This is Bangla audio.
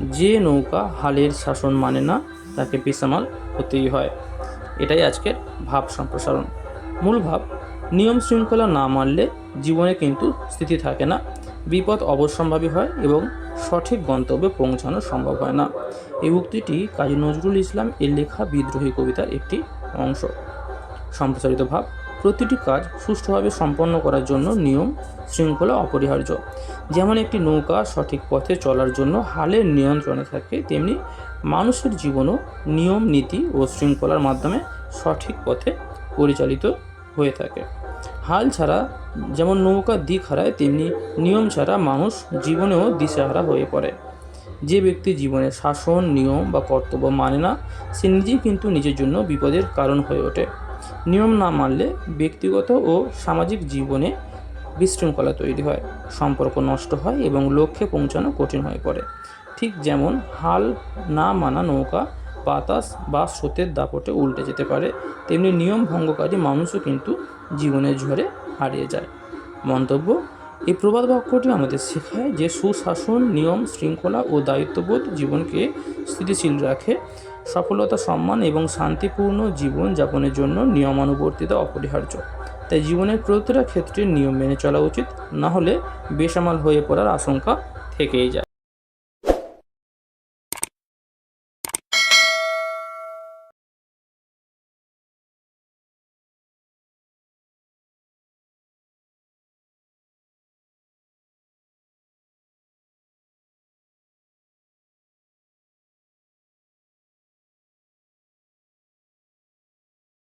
যে নৌকা হালের শাসন মানে না, তাকে বেসামাল হতেই হয়। এটাই আজকের ভাব সম্প্রসারণ। মূল ভাব, নিয়ম শৃঙ্খলা না মানলে জীবনে কিন্তু স্থিতি থাকে না। বিপদ অবশ্যম্ভাবী হয় এবং সঠিক গন্তব্যে পৌঁছানো সম্ভব হয় না। এই উক্তিটি কাজী নজরুল ইসলাম এর লেখা বিদ্রোহী কবিতার একটি অংশ। সম্প্রসারিত ভাব প্রতিটি কাজ সুষ্ঠুভাবে সম্পন্ন করার জন্য নিয়ম শৃঙ্খলা অপরিহার্য। যেমন একটি নৌকা সঠিক পথে চলার জন্য হালের নিয়ন্ত্রণে থাকে, তেমনি মানুষের জীবনও নিয়ম, নীতি ও শৃঙ্খলার মাধ্যমে সঠিক পথে পরিচালিত হয়ে থাকে। হাল ছাড়া যেমন নৌকা দিক হারায়, তেমনি নিয়ম ছাড়া মানুষ জীবনেও দিশেহারা হয়ে পড়ে। যে ব্যক্তি জীবনে শাসন, নিয়ম বা কর্তব্য মানে না, সে নিজেই কিন্তু নিজের জন্য বিপদের কারণ হয়ে ওঠে। নিয়ম না মানলে ব্যক্তিগত ও সামাজিক জীবনে বিশৃঙ্খলা তৈরি হয়, সম্পর্ক নষ্ট হয় এবং লক্ষ্যে পৌঁছানো কঠিন হয়ে পড়ে। ঠিক যেমন হাল না মানা নৌকা, বাতাস বা স্রোতের দাপটে উল্টে যেতে পারে, তেমনি নিয়ম ভঙ্গকারী মানুষও কিন্তু জীবনের ঝড়ে হারিয়ে যায়। মন্তব্য এই প্রবাদ বাক্যটি আমাদের শেখায় যে সুশাসন, নিয়ম, শৃঙ্খলা ও দায়িত্ববোধ জীবনকে স্থিতিশীল রাখে। সফলতা, সম্মান এবং শান্তিপূর্ণ জীবন যাপনের জন্য নিয়মানুবর্তিতা অপরিহার্য। তাই জীবনের প্রতিটা ক্ষেত্রে নিয়ম মেনে চলা উচিত না হলে বেসামাল হয়ে পড়ার আশঙ্কা থেকেই যায়।